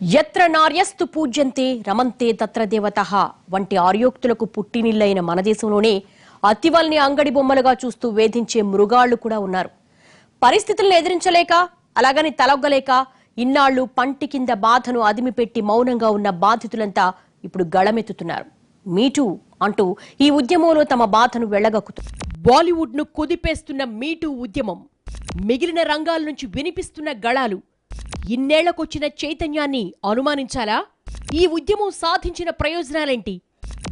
ఎత్ర నార్యస్తు పూజ్యంతే రమంతే తత్ర దేవత వంటి ఆర్యోక్తులకు పుట్టినిల్లైన మన దేశంలోనే అతివల్ని అంగడి బొమ్మలుగా చూస్తూ వేధించే మృగాళ్ళు కూడా ఉన్నారు. పరిస్థితులను ఎదిరించలేక అలాగని తలొగ్గలేక ఇన్నాళ్ళు పంటి కింద బాధను అదిమిపెట్టి మౌనంగా ఉన్న బాధితులంతా ఇప్పుడు గళమెత్తుతున్నారు. మీటూ అంటూ ఈ ఉద్యమంలో తమ బాధను వెళ్ళగక్కుతున్నారు బాలీవుడ్ను కుదిపేస్తున్న మీటూ ఉద్యమం మిగిలిన రంగాల నుంచి వినిపిస్తున్న గళాలు ఇన్నేళ్ళకొచ్చిన చైతన్యాన్ని అనుమానించాలా? ఈ ఉద్యమం సాధించిన ప్రయోజనాలేంటి?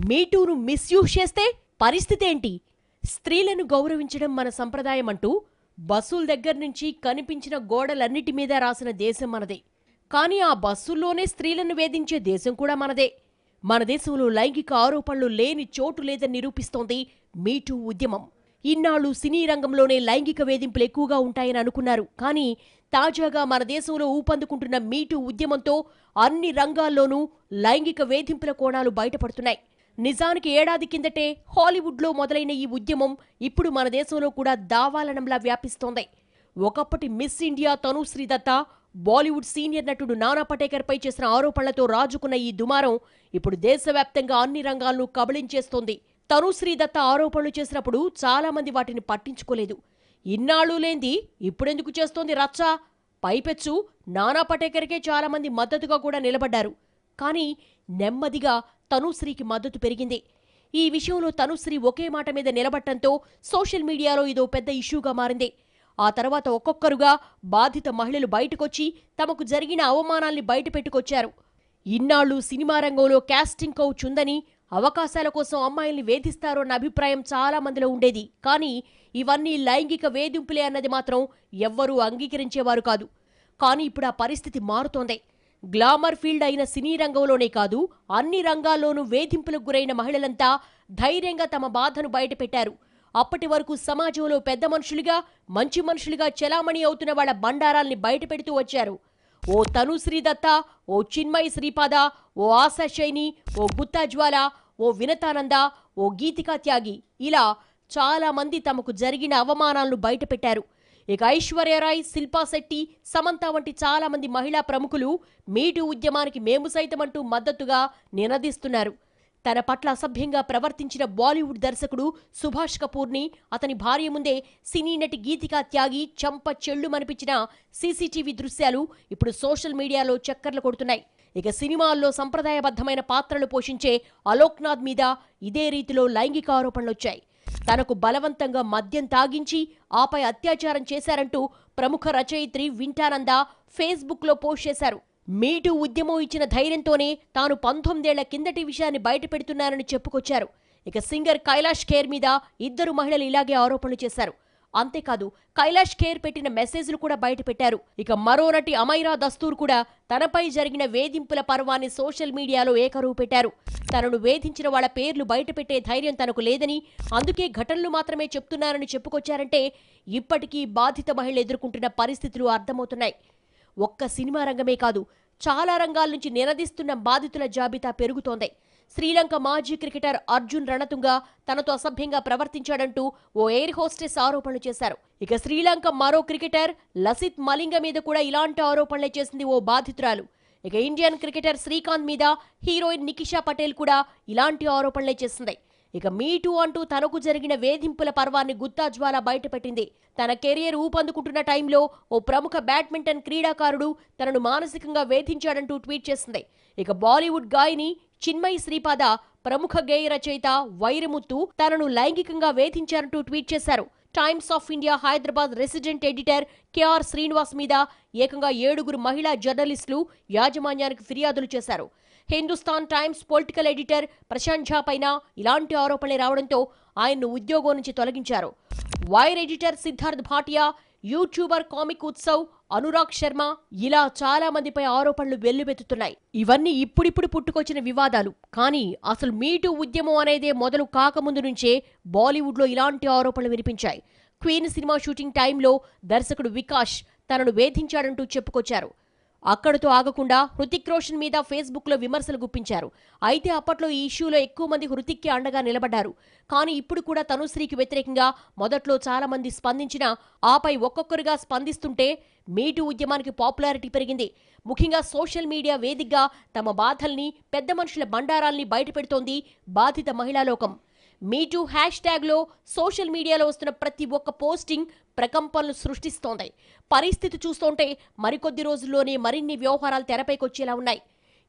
మీటూను మిస్యూజ్ చేస్తే పరిస్థితి ఏంటి స్త్రీలను గౌరవించడం మన సంప్రదాయం అంటూ బస్సుల దగ్గర నుంచి కనిపించిన గోడలన్నిటి మీద రాసిన దేశం మనదే. కానీ ఆ బస్సుల్లోనే స్త్రీలను వేధించే దేశం కూడా మనదే. మన దేశంలో లైంగిక ఆరోపణలు లేని చోటు లేదని నిరూపిస్తోంది మీటూ ఉద్యమం. ఇన్నాళ్ళు సినీ రంగంలోనే లైంగిక వేధింపులు ఎక్కువగా ఉంటాయని అనుకున్నారు. కానీ తాజాగా మన దేశంలో ఊపందుకుంటున్న మీటూ ఉద్యమంతో అన్ని రంగాల్లోనూ లైంగిక వేధింపుల కోణాలు బయటపడుతున్నాయి. నిజానికి ఏడాది కిందటే హాలీవుడ్లో మొదలైన ఈ ఉద్యమం ఇప్పుడు మన దేశంలో కూడా దావాలనంలా వ్యాపిస్తోంది. ఒకప్పటి Miss India Tanushree Dutta Bollywood senior నటుడు నానా పటేకర్పై చేసిన ఆరోపణలతో రాజుకున్న ఈ దుమారం ఇప్పుడు దేశవ్యాప్తంగా అన్ని రంగాలను కబళించేస్తోంది. తను శ్రీదత్త ఆరోపణలు చేసినప్పుడు చాలామంది వాటిని పట్టించుకోలేదు. ఇన్నాళ్ళు లేంది ఇప్పుడెందుకు చేస్తోంది రచ్చ? పైపెచ్చు నానా పటేకర్కే చాలామంది మద్దతుగా కూడా నిలబడ్డారు. కానీ నెమ్మదిగా తనుశ్రీకి మద్దతు పెరిగింది. ఈ విషయంలో తనుశ్రీ ఒకే మాట మీద నిలబట్టంతో సోషల్ మీడియాలో ఇదో పెద్ద ఇష్యూగా మారింది. ఆ తర్వాత ఒక్కొక్కరుగా బాధిత మహిళలు బయటకొచ్చి తమకు జరిగిన అవమానాల్ని బయటపెట్టుకొచ్చారు. ఇన్నాళ్ళు సినిమా రంగంలో కాస్టింగ్ కౌచ్ ఉందని అవకాశాల కోసం అమ్మాయిల్ని వేధిస్తారు అన్న అభిప్రాయం చాలా మందిలో ఉండేది. కానీ ఇవన్నీ లైంగిక వేధింపులే అన్నది మాత్రం ఎవ్వరూ అంగీకరించేవారు కాదు. కానీ ఇప్పుడు ఆ పరిస్థితి మారుతోంది. గ్లామర్ ఫీల్డ్ అయిన సినీ రంగంలోనే కాదు అన్ని రంగాల్లోనూ వేధింపులకు గురైన మహిళలంతా ధైర్యంగా తమ బాధను బయటపెట్టారు. అప్పటి వరకు సమాజంలో పెద్ద మనుషులుగా మంచి మనుషులుగా చెలామణి అవుతున్న వాళ్ళ బండారాల్ని బయటపెడుతూ వచ్చారు. ఓ తను శ్రీదత్త ఓ చిన్మయి శ్రీపాద ఓ ఆశా శైని ఓ గుత్తాజ్వాల ఓ వినతానంద ఓ గీతికా త్యాగి. ఇలా చాలా మంది తమకు జరిగిన అవమానాలను బయటపెట్టారు. ఇక ఐశ్వర్యరాయ్ శిల్పా శెట్టి సమంత వంటి చాలామంది మహిళా ప్రముఖులు మీటు ఉద్యమానికి మేము సైతమంటూ మద్దతుగా నినదిస్తున్నారు. తన పట్ల అసభ్యంగా ప్రవర్తించిన బాలీవుడ్ దర్శకుడు సుభాష్ కపూర్ని అతని భార్య ముందే సినీ నటి గీతికా త్యాగి చంప చెళ్ళుమనిపించిన సీసీటీవీ దృశ్యాలు ఇప్పుడు సోషల్ మీడియాలో చక్కర్లు కొడుతున్నాయి. ఇక సినిమాల్లో సంప్రదాయబద్ధమైన పాత్రలు పోషించే అలోక్నాథ్ మీద ఇదే రీతిలో లైంగిక ఆరోపణలొచ్చాయి తనకు బలవంతంగా మద్యం తాగించి ఆపై అత్యాచారం చేశారంటూ ప్రముఖ రచయిత్రి వింటానంద ఫేస్బుక్లో పోస్ట్ చేశారు. మీటు ఉద్యమం ఇచ్చిన ధైర్యంతోనే తాను పంతొమ్మిదేళ్ళ కిందటి విషయాన్ని బయటపెడుతున్నానని చెప్పుకొచ్చారు. ఇక సింగర్ కైలాష్ ఖేర్ మీద ఇద్దరు మహిళలు ఇలాగే ఆరోపణలు చేశారు. అంతేకాదు కైలాష్ ఖేర్ పెట్టిన మెసేజ్లు కూడా బయటపెట్టారు. ఇక మరో నటి అమైరా దస్తూర్ కూడా తనపై జరిగిన వేధింపుల పర్వాన్ని సోషల్ మీడియాలో ఏకరువు పెట్టారు తనను వేధించిన వాళ్ళ పేర్లు బయటపెట్టే ధైర్యం తనకు లేదని అందుకే ఘటనలు మాత్రమే చెప్తున్నారని చెప్పుకొచ్చారంటే ఇప్పటికీ బాధిత మహిళలు ఎదుర్కొంటున్న పరిస్థితులు అర్థమవుతున్నాయి. ఒక్క సినిమా రంగమే కాదు చాలా రంగాల నుంచి నినదిస్తున్న బాధితుల జాబితా పెరుగుతోంది. శ్రీలంక మాజీ క్రికెటర్ అర్జున్ రణతుంగ తనతో అసభ్యంగా ప్రవర్తించాడంటూ ఓ ఎయిర్ హోస్టెస్ ఆరోపణలు చేశారు. ఇక శ్రీలంక మరో క్రికెటర్ లసిత్ మలింగ మీద కూడా ఇలాంటి ఆరోపణలే చేసింది ఓ బాధితురాలు. ఇక ఇండియన్ క్రికెటర్ శ్రీకాంత్ మీద హీరోయిన్ నికిషా పటేల్ కూడా ఇలాంటి ఆరోపణలే చేసింది. ఇక మీటూ అంటూ తనకు జరిగిన వేధింపుల పర్వాన్ని గుత్తాజ్వాల బయటపెట్టింది. తన కెరియర్ ఊపందుకుంటున్న టైంలో ఓ ప్రముఖ బ్యాడ్మింటన్ క్రీడాకారుడు తనను మానసికంగా వేధించాడంటూ ట్వీట్ చేసింది. ఇక బాలీవుడ్ గాయని చిన్మయి శ్రీపాద ప్రముఖ గేయ రచయిత వైరముత్తు తనను లైంగికంగా వేధించారంటూ ట్వీట్ చేశారు. Times of India Hyderabad resident editor KR Srinivas మీద ఏకంగా ఏడుగురు మహిళా జర్నలిస్టులు యాజమాన్యానికి ఫిర్యాదులు చేశారు. Hindustan Times political editor Prashant Jha పైన ఇలాంటి ఆరోపణలు రావడంతో ఆయన్ను ఉద్యోగం నుంచి తొలగించారు. Wire editor Siddharth Bhatia YouTuber comic Utsav Anurag Sharma ఇలా చాలా మందిపై ఆరోపణలు వెల్లువెత్తుతున్నాయి. ఇవన్నీ ఇప్పుడిప్పుడు పుట్టుకొచ్చిన వివాదాలు. కానీ అసలు మీటూ ఉద్యమం అనేదే మొదలు కాకముందు నుంచే బాలీవుడ్లో ఇలాంటి ఆరోపణలు వినిపించాయి. క్వీన్ సినిమా షూటింగ్ టైంలో దర్శకుడు వికాష్ తనను వేధించాడంటూ చెప్పుకొచ్చారు. అక్కడతో ఆగకుండా హృతిక్ రోషన్ మీద ఫేస్బుక్లో విమర్శలు గుప్పించారు. అయితే అప్పట్లో ఈ ఇష్యూలో ఎక్కువ మంది హృతిక్కి అండగా నిలబడ్డారు. కానీ ఇప్పుడు కూడా తనుశ్రీకి వ్యతిరేకంగా మొదట్లో చాలా మంది స్పందించినా ఆపై ఒక్కొక్కరుగా స్పందిస్తుంటే మీటూ ఉద్యమానికి పాపులారిటీ పెరిగింది. ముఖ్యంగా సోషల్ మీడియా వేదికగా తమ బాధల్ని పెద్ద మనుషుల బండారాల్ని బయటపెడుతోంది బాధిత మహిళా లోకం. మీటూ హ్యాష్ ట్యాగ్లో సోషల్ మీడియాలో వస్తున్న ప్రతి ఒక్క పోస్టింగ్ ప్రకంపనలు సృష్టిస్తోంది. పరిస్థితి చూస్తుంటే మరికొద్ది రోజుల్లోనే మరిన్ని వ్యవహారాలు తెరపైకొచ్చేలా ఉన్నాయి.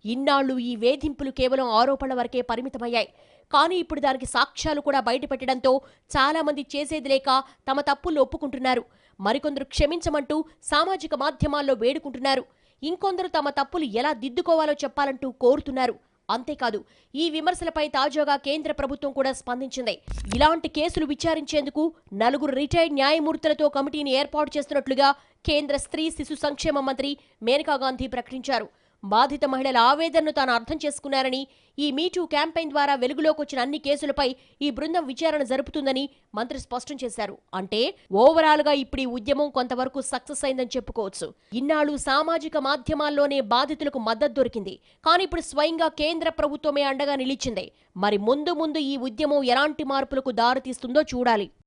ఇన్నాళ్ళు ఈ వేధింపులు కేవలం ఆరోపణల వరకే పరిమితమయ్యాయి. కానీ ఇప్పుడు దానికి సాక్ష్యాలు కూడా బయటపెట్టడంతో చాలా మంది చేసేది లేక తమ తప్పులు ఒప్పుకుంటున్నారు. మరికొందరు క్షమించమంటూ సామాజిక మాధ్యమాల్లో వేడుకుంటున్నారు. ఇంకొందరు తమ తప్పులు ఎలా దిద్దుకోవాలో చెప్పాలంటూ కోరుతున్నారు. అంతేకాదు ఈ విమర్శలపై తాజాగా కేంద్ర ప్రభుత్వం కూడా స్పందించింది. ఇలాంటి కేసులు విచారించేందుకు నలుగురు రిటైర్డ్ న్యాయమూర్తులతో కమిటీని ఏర్పాటు చేస్తున్నట్లుగా కేంద్ర స్త్రీ శిశు సంక్షేమ మంత్రి మేనకా గాంధీ ప్రకటించారు. బాధిత మహిళల ఆవేదనను తాను అర్థం చేసుకున్నారని ఈ మీటూ క్యాంపెయిన్ ద్వారా వెలుగులోకొచ్చిన అన్ని కేసులపై ఈ బృందం విచారణ జరుపుతుందని మంత్రి స్పష్టం చేశారు. అంటే ఓవరాల్గా ఇప్పుడు ఈ ఉద్యమం కొంతవరకు సక్సెస్ అయిందని చెప్పుకోవచ్చు. ఇన్నాళ్ళు సామాజిక మాధ్యమాల్లోనే బాధితులకు మద్దతు దొరికింది. కానీ ఇప్పుడు స్వయంగా కేంద్ర ప్రభుత్వమే అండగా నిలిచింది. మరి ముందు ముందు ఈ ఉద్యమం ఎలాంటి మార్పులకు దారితీస్తుందో చూడాలి.